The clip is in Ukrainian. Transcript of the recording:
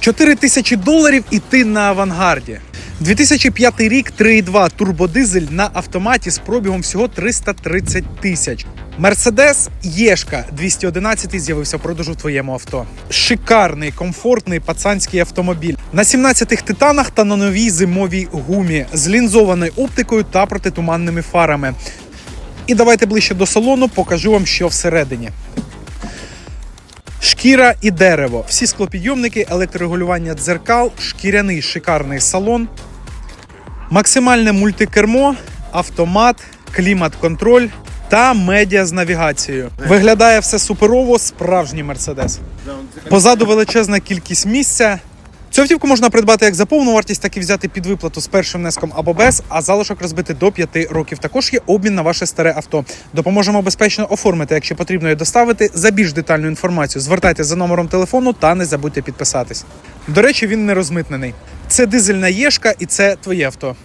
4 тисячі доларів і ти на авангарді. 2005 рік 3,2 турбодизель на автоматі з пробігом всього 330 тисяч. Мерседес Єшка 211 з'явився в продажу в твоєму авто. Шикарний, комфортний пацанський автомобіль на 17-х титанах та на новій зимовій гумі з лінзованою оптикою та протитуманними фарами. І давайте ближче до салону покажу вам, що всередині. Шкіра і дерево. Всі склопідйомники, електрорегулювання дзеркал, шкіряний шикарний салон, максимальне мультикермо, автомат, клімат-контроль та медіа з навігацією. Виглядає все суперово, справжній мерседес. Позаду величезна кількість місця. Цю автівку можна придбати як за повну вартість, так і взяти під виплату з першим внеском або без, а залишок розбити до 5 років. Також є обмін на ваше старе авто. Допоможемо безпечно оформити, якщо потрібно і доставити. За більш детальну інформацію звертайтеся за номером телефону та не забудьте підписатись. До речі, він не розмитнений. Це дизельна єшка і це твоє авто.